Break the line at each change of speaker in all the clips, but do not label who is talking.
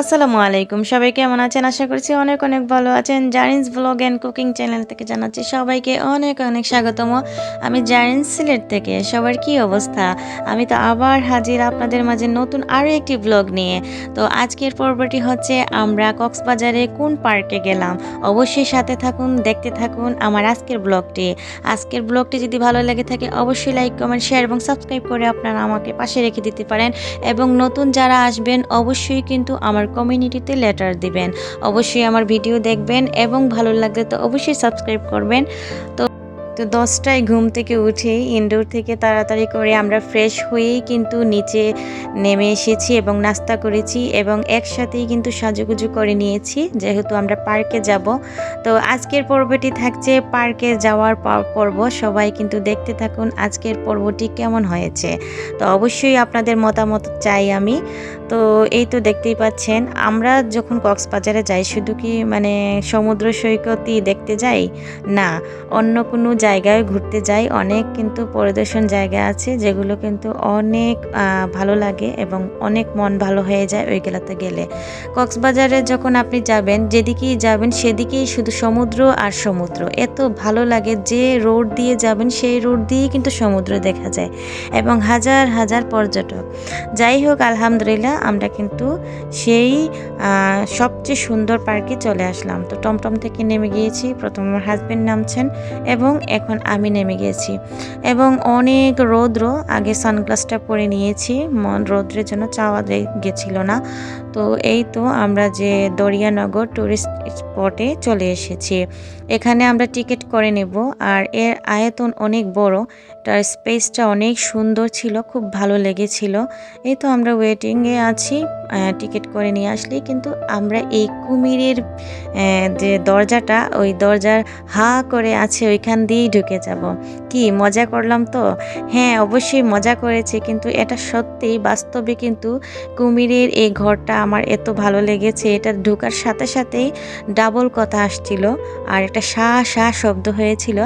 আসসালামু আলাইকুম। সবাই কেমন আছেন? আশা করছি অনেক অনেক ভালো আছেন। Zarin's blog and cooking channel থেকে জানাচ্ছি সবাইকে অনেক অনেক স্বাগতম। আমি জারিন্স সিলেট থেকে। সবার কি অবস্থা? আমি তো আবার হাজির আপনাদের মাঝে নতুন আরও একটি ব্লগ নিয়ে। তো আজকের পর্বটি হচ্ছে আমরা কক্সবাজারে কোন পার্কে গেলাম? অবশ্যই সাথে থাকুন, দেখতে থাকুন আমার আজকের ব্লগটি আজকের ব্লগটি যদি ভালো লেগে থাকে, অবশ্যই লাইক কমেন্ট শেয়ার এবং সাবস্ক্রাইব করে আপনারা আমাকে পাশে রেখে দিতে পারেন। এবং নতুন যারা আসবেন, অবশ্যই কিন্তু আমার কমিউনিটিতে লেটার দিবেন। অবশ্যই আমার ভিডিও দেখবেন এবং ভালো লাগলে তো অবশ্যই সাবস্ক্রাইব করবেন। তো তো দশটায় ঘুম থেকে উঠে ইনডোর থেকে তাড়াতাড়ি করে আমরা ফ্রেশ হয়েই কিন্তু নিচে নেমে এসেছি এবং নাস্তা করেছি এবং একসাথেই কিন্তু সাজুগুজু করে নিয়েছি, যেহেতু আমরা পার্কে যাব। তো আজকের পর্বটি থাকছে পার্কে যাওয়ার পর্ব। সবাই কিন্তু দেখতে থাকুন আজকের পর্বটি কেমন হয়েছে। তো অবশ্যই আপনাদের মতামত চাই আমি। তো এই তো দেখতেই পাচ্ছেন, আমরা যখন কক্সবাজারে যাই, শুধু কি মানে সমুদ্র সৈকতই দেখতে যাই? না, অন্য কোনো জায়গায় ঘুরতে যাই, অনেক কিন্তু পরিদর্শন জায়গা আছে, যেগুলো কিন্তু অনেক ভালো লাগে এবং অনেক মন ভালো হয়ে যায় ওইগুলোতে গেলে। কক্সবাজারে যখন আপনি যাবেন, যেদিকেই যাবেন, সেদিকেই শুধু সমুদ্র আর সমুদ্র। এত ভালো লাগে যে রোড দিয়ে যাবেন, সেই রোড দিয়েই কিন্তু সমুদ্র দেখা যায় এবং হাজার হাজার পর্যটক। যাই হোক, আলহামদুলিল্লাহ আমরা কিন্তু সেই সবচেয়ে সুন্দর পার্কে চলে আসলাম। তো টমটম থেকে নেমে গিয়েছি। প্রথম আমার হাজব্যান্ড নামছেন এবং এখন আমি নেমে গিয়েছি। এবং অনেক রৌদ্র, আগে সানগ্লাসটা পরে নিয়েছি। মন রৌদ্রের জন্য চাওয়া গেছিল না। তো এই তো আমরা যে দরিয়ানগর টুরিস্ট স্পটে চলে এসেছি। এখানে আমরা টিকিট করে নেব। আর এর আয়তন অনেক বড়। তার স্পেসটা অনেক সুন্দর ছিল, খুব ভালো লেগেছিল। এই তো আমরা ওয়েটিংয়ে আছি। টিকিট করে নিয়ে আসলে। কিন্তু আমরা এই কুমিরের যে দরজাটা, ওই দরজার হা করে আছে, ওইখান দিয়েই ঢুকে যাব। কি, মজা করলাম তো? হ্যাঁ অবশ্যই মজা করেছি, কিন্তু এটা সত্যিই বাস্তবে কিন্তু কুমিরের এই ঘরটা আমার এত ভালো লেগেছে। এটা ঢোকার সাথে সাথেই ডাবল কথা আসছিল, আর একটা সা সা শব্দ হয়েছিল।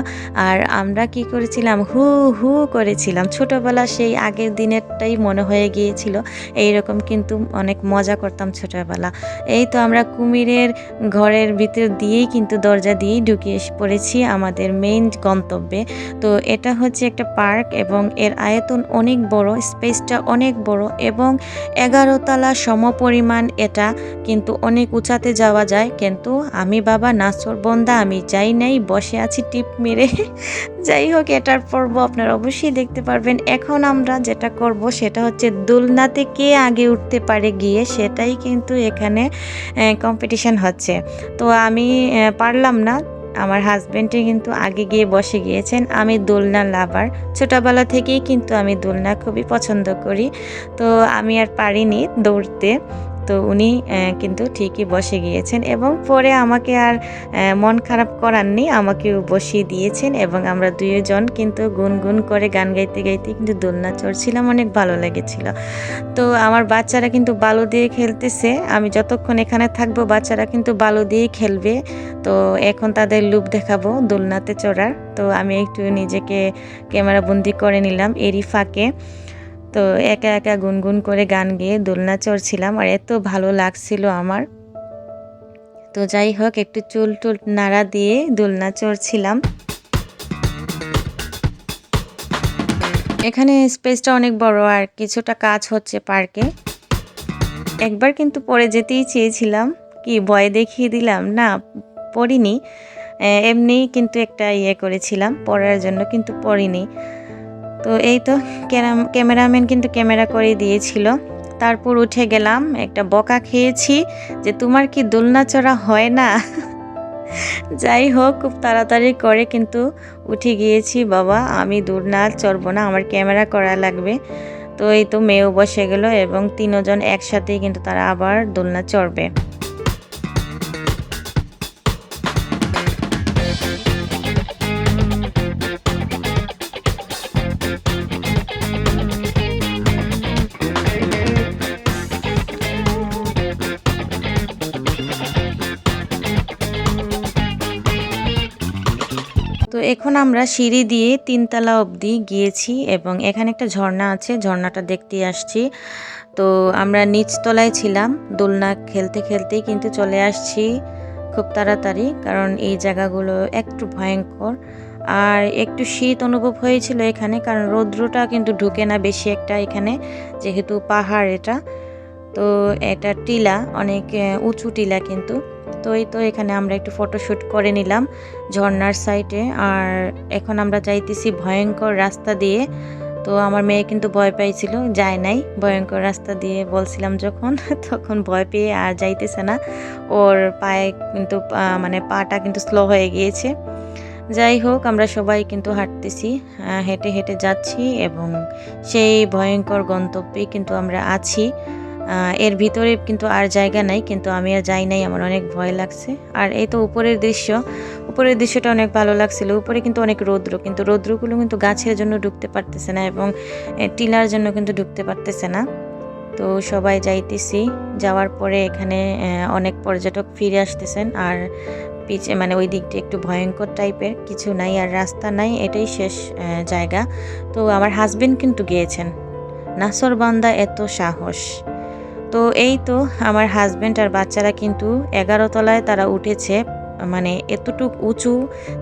আর আমরা কি করেছিলাম? হু হু করেছিলাম। ছোটবেলা সেই আগের দিনেরটাই মনে হয়ে গিয়েছিল। এইরকম কিন্তু অনেক মজা করতাম ছোটবেলা। এই তো আমরা কুমিরের ঘরের ভিতর দিয়েই কিন্তু দরজা দিয়েই ঢুকিয়ে পড়েছি আমাদের মেইন গন্তব্যে। তো এটা হচ্ছে একটা পার্ক এবং এর আয়তন অনেক বড়, স্পেসটা অনেক বড় এবং এগারো তলা সমপরিমাণ এটা কিন্তু অনেক উঁচাতে যাওয়া যায়। কিন্তু আমি বাবা নাচর বন্দা, আমি যাই নাই, বসে আছি টিপ মেরে। যাই হোক, এটার পর্ব আপনারা অবশ্যই দেখতে পারবেন। এখন আমরা যেটা করব, সেটা হচ্ছে দোলনাতে কে আগে উঠতে পারে গিয়ে, সেটাই কিন্তু এখানে কম্পিটিশন হচ্ছে। তো আমি পারলাম না। আমার হাজব্যান্ডে কিন্তু আগে গিয়ে বসে গিয়েছেন, আমি দোলনা লাভার। ছোটোবেলা থেকেই কিন্তু আমি দোলনা খুবই পছন্দ করি। তো আমি আর পারিনি দৌড়তে। তো উনি কিন্তু ঠিকই বসে গিয়েছেন এবং পরে আমাকে আর মন খারাপ করাননি। আমাকেও বসিয়ে দিয়েছেন এবং আমরা দুইজন কিন্তু গুনগুন করে গান গাইতে গাইতে কিন্তু দোলনা চড়ছিলাম, অনেক ভালো লেগেছিল। তো আমার বাচ্চারা কিন্তু বালু দিয়ে খেলতেছে। আমি যতক্ষণ এখানে থাকব, বাচ্চারা কিন্তু বালু দিয়েই খেলবে। তো এখন তাদের লুপ দেখাবো দোলনাতে চড়ার। তো আমি একটু নিজেকে ক্যামেরা বন্দি করে নিলাম এরই ফাঁকে। তো একা একা গুনগুন করে গান গেয়ে দোলনা চড়ছিলাম আর এত ভালো লাগছিল আমার। তো যাই হোক, একটু চুল টুল নাড়া দিয়ে দোলনা চড়ছিলাম। এখানে স্পেসটা অনেক বড় আর কিছুটা কাজ হচ্ছে পার্কে। একবার কিন্তু পরে যেতেই চেয়েছিলাম, কি ভয় দেখিয়ে দিলাম? না, পড়িনি। এমনি কিন্তু একটা ইয়ে করেছিলাম, পড়ার জন্য কিন্তু পড়িনি। তো এই তো ক্যামেরাম্যান কিন্তু ক্যামেরা করে দিয়েছিল। তারপর উঠে গেলাম, একটা বকা খেয়েছি যে, তোমার কি দোলনা চড়া হয় না? যাই হোক, খুব তাড়াতাড়ি করে কিন্তু উঠে গিয়েছি, বাবা, আমি দোলনা চড়বো না, আমার ক্যামেরা করা লাগবে। তো এই তো মেয়েও বসে গেল এবং তিনজন একসাথেই কিন্তু তারা আবার দোলনা চড়বে। তো এখন আমরা সিঁড়ি দিয়ে তিনতলা অবধি গিয়েছি এবং এখানে একটা ঝর্ণা আছে, ঝর্ণাটা দেখতে আসছি। তো আমরা নিচতলায় ছিলাম, দোলনা খেলতে খেলতেই কিন্তু চলে আসছি খুব তাড়াতাড়ি, কারণ এই জায়গাগুলো একটু ভয়ঙ্কর। আর একটু শীত অনুভব হয়েছিল এখানে, কারণ রৌদ্রটা কিন্তু ঢুকে না বেশি একটা এখানে, যেহেতু পাহাড় এটা। তো এটা টিলা, অনেক উঁচু টিলা কিন্তু। তো এই তো এখানে আমরা একটু ফটোশ্যুট করে নিলাম ঝর্ণার সাইডে আর এখন আমরা যাইতেছি ভয়ঙ্কর রাস্তা দিয়ে। তো আমার মেয়ে কিন্তু ভয় পাইছিল, যায় নাই। ভয়ঙ্কর রাস্তা দিয়ে বলছিলাম যখন, তখন ভয় পেয়ে আর যাইতেছে না। ওর পায়ে কিন্তু মানে পাটা কিন্তু স্লো হয়ে গিয়েছে। যাই হোক, আমরা সবাই কিন্তু হাঁটতেছি হেঁটে হেঁটে যাচ্ছি এবং সেই ভয়ঙ্কর গন্তব্যে কিন্তু আমরা আছি। এর ভিতরে কিন্তু আর জায়গা নাই, কিন্তু আমি আর যাই নাই, আমার অনেক ভয় লাগছে। আর এই তো উপরের দৃশ্য, উপরের দৃশ্যটা অনেক ভালো লাগছিল। উপরে কিন্তু অনেক রৌদ্র, কিন্তু রৌদ্রগুলো কিন্তু গাছের জন্য ঢুকতে পারতেছে না এবং টিলার জন্য কিন্তু ঢুকতে পারতেছে না। তো সবাই যাইতেছি, যাওয়ার পরে এখানে অনেক পর্যটক ফিরে আসতেছেন। আর পিছে মানে ওই দিকটা একটু ভয়ঙ্কর টাইপের, কিছু নাই আর রাস্তা নাই, এটাই শেষ জায়গা। তো আমার হাজবেন্ড কিন্তু গিয়েছেন। নাসরবান্দা এত সাহস। তো এই তো আমার হাজব্যান্ড আর বাচ্চারা কিন্তু এগারো তলায় তারা উঠেছে। মানে এতটুক উঁচু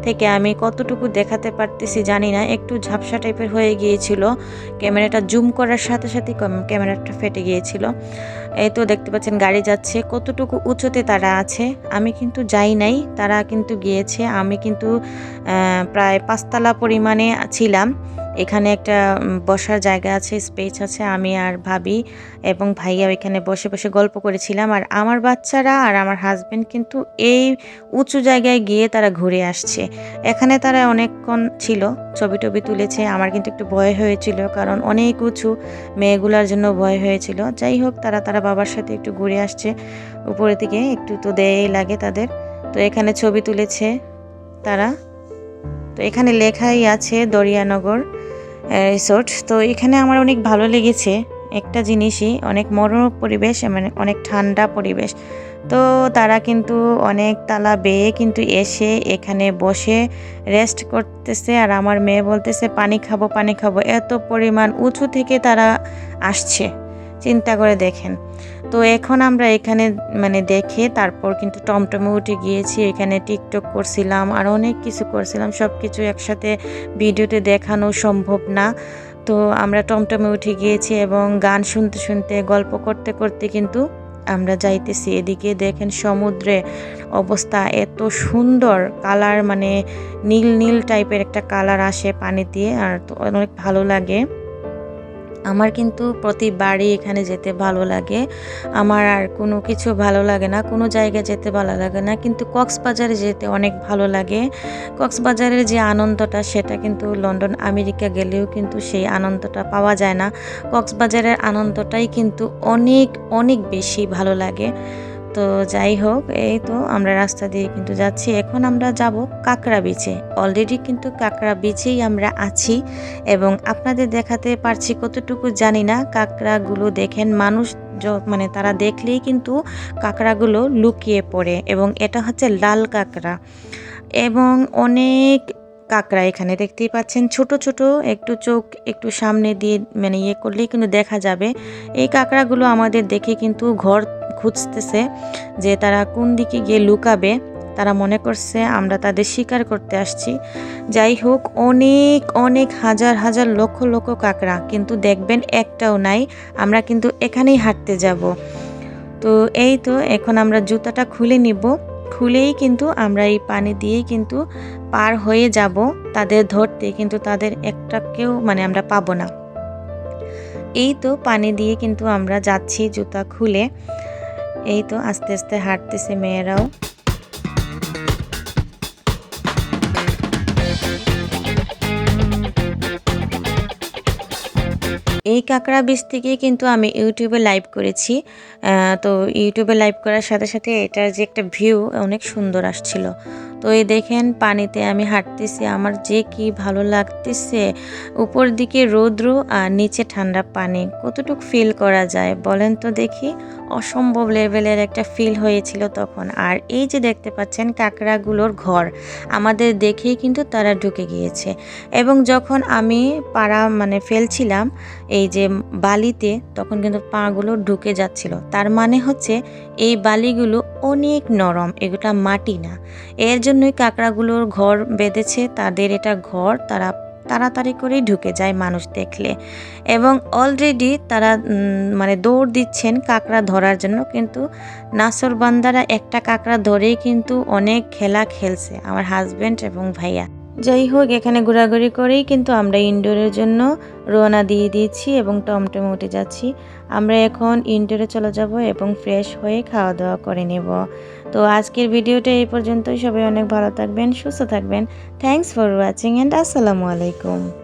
থেকে আমি কতটুকু দেখাতে পারতেছি জানি না, একটু ঝাপসা টাইপের হয়ে গিয়েছিল। ক্যামেরাটা জুম করার সাথে সাথে ক্যামেরাটা ফেটে গিয়েছিল। এই তো দেখতে পাচ্ছেন গাড়ি যাচ্ছে, কতটুকু উঁচুতে তারা আছে আমি কিন্তু যাই নাই, তারা কিন্তু গিয়েছে। আমি কিন্তু প্রায় পাঁচতলা পরিমাণে ছিলাম। এখানে একটা বসার জায়গা আছে স্পেস আছে, আমি আর ভাবি এবং ভাইয়া এখানে বসে বসে গল্প করেছিলাম। আর আমার বাচ্চারা আর আমার হাজব্যান্ড কিন্তু এই উঁচু জায়গায় গিয়ে তারা ঘুরে আসছে। এখানে তারা অনেকক্ষণ ছিল, ছবি টবি তুলেছে। আমার কিন্তু একটু ভয় হয়েছিল কারণ অনেক উঁচু মেয়েগুলার জন্য ভয় হয়েছিল। যাই হোক, তারা তারা বাবার সাথে একটু ঘুরে আসছে। উপরের দিকে একটু তো দেয় লাগে তাদের। তো এখানে ছবি তুলেছে তারা। তো এখানে লেখাই আছে দরিয়ানগর। রিসোর্ট তো এখানে আমার অনেক ভালো লেগেছে। একটা জিনিসই, অনেক মনোরম পরিবেশ মানে অনেক ঠান্ডা পরিবেশ। তো তারা কিন্তু অনেক তালা বেয়ে কিন্তু এসে এখানে বসে রেস্ট করতেছে। আর আমার মেয়ে বলতেছে, পানি খাব পানি খাব। এত পরিমাণ উঁচু থেকে তারা আসছে। চিন্তা করে দেখেন। তো এখন আমরা এখানে মানে দেখে তারপর কিন্তু টমটমে উঠে গিয়েছি, এখানে টিকটক করছিলাম, আর অনেক কিছু করছিলাম সব কিছু একসাথে ভিডিওতে দেখানো সম্ভব না। তো আমরা টমটমে উঠে গিয়েছি এবং গান শুনতে শুনতে, গল্প করতে করতে কিন্তু আমরা যাইতেছি। এদিকে দেখেন সমুদ্রে অবস্থা এত সুন্দর, কালার মানে নীল নীল টাইপের একটা কালার আসে পানি দিয়ে আর অনেক ভালো লাগে। আমার কিন্তু প্রতিবারই এখানে যেতে ভালো লাগে। আমার আর কোনো কিছু ভালো লাগে না, কোনো জায়গায় যেতে ভালো লাগে না। কিন্তু কক্সবাজারে যেতে অনেক ভালো লাগে। কক্সবাজারের যে আনন্দটা, সেটা কিন্তু লন্ডন, আমেরিকা গেলেও কিন্তু সেই আনন্দটা পাওয়া যায় না। কক্সবাজারের আনন্দটাই কিন্তু অনেক অনেক বেশি ভালো লাগে। তো যাই হোক, এই তো আমরা রাস্তা দিয়ে কিন্তু যাচ্ছি। এখন আমরা যাব কাঁকড়া বিচে অলরেডি কিন্তু কাঁকড়া বিচেই আমরা আছি এবং আপনাদের দেখাতে পারছি কতটুকু জানি না। কাঁকড়াগুলো দেখেন, মানুষ মানে তারা দেখলেই কিন্তু কাঁকড়াগুলো লুকিয়ে পড়ে এবং এটা হচ্ছে লাল কাঁকড়া। এবং অনেক কাঁকড়া এখানে দেখতেই পাচ্ছেন, ছোট ছোট, একটু চোখ, একটু সামনে দিয়ে মানে ইয়ে করলেই কিন্তু দেখা যাবে। এই কাঁকড়াগুলো আমাদের দেখে কিন্তু ঘর খুঁজতেছে যে তারা কোন দিকে গিয়ে লুকাবে। তারা মনে করছে, আমরা তাদের শিকার করতে আসছি। যাই হোক, অনেক অনেক হাজার হাজার লক্ষ লক্ষ কাঁকড়া কিন্তু দেখবেন একটাও নাই। আমরা কিন্তু এখানেই হাঁটতে যাব। তো এই তো, এখন আমরা জুতাটা খুলে নিব। খুলেই কিন্তু আমরা এই পানি দিয়েই কিন্তু পার হয়ে যাব। তাদের ধরতে কিন্তু তাদের একটাকেও মানে আমরা পাবো না। এই তো, পানি দিয়ে কিন্তু আমরা যাচ্ছি জুতা খুলে। এই তো আস্তে আস্তে হাঁটতেছে মেয়েরাও। এই কাঁকড়া বীজ থেকেই কিন্তু আমি ইউটিউবে লাইভ করেছি। তো ইউটিউবে লাইভ করার সাথে সাথে এটার যে একটা ভিউ, অনেক সুন্দর আসছিল। তো এই দেখেন, পানিতে আমি হাঁটতেছি। আমার যে কি ভালো লাগতেছে। উপর দিকে রৌদ্র আর নিচে ঠান্ডা পানি। কতটুকু ফিল করা যায় বলেন তো দেখি। অসম্ভব লেভেলের একটা ফিল হয়েছিল তখন। আর এই যে দেখতে পাচ্ছেন কাঁকড়াগুলোর ঘর, আমাদের দেখেই কিন্তু তারা ঢুকে গিয়েছে। এবং যখন আমি পাড়া মানে ফেলছিলাম এই যে বালিতে, তখন কিন্তু পাগুলো ঢুকে যাচ্ছিল। তার মানে হচ্ছে এই বালিগুলো অনেক নরম, এগুলা মাটি না। এর জন্যই কাঁকড়াগুলোর ঘর বেঁধেছে, তাদের এটা ঘর, তারা তাড়াতাড়ি করেই ঢুকে যায় মানুষ দেখলে। এবং অলরেডি তারা মানে দৌড় দিচ্ছেন কাঁকড়া ধরার জন্য, কিন্তু নাসর বান্দারা একটা কাঁকড়া ধরেই কিন্তু অনেক খেলা খেলছে, আমার হাজব্যান্ড এবং ভাইয়া। যাই হোক, এখানে ঘোরাঘুরি করেই কিন্তু আমরা ইনডোরের জন্য রওনা দিয়ে দিয়েছি এবং টমটমে উঠে যাচ্ছি। আমরা এখন ইনডোরে চলে যাব এবং ফ্রেশ হয়ে খাওয়া দাওয়া করে নেব। তো আজকের ভিডিওটা এই পর্যন্তই। সবাই অনেক ভালো থাকবেন, সুস্থ থাকবেন। থ্যাংকস ফর ওয়াচিং অ্যান্ড আসসালামু আলাইকুম।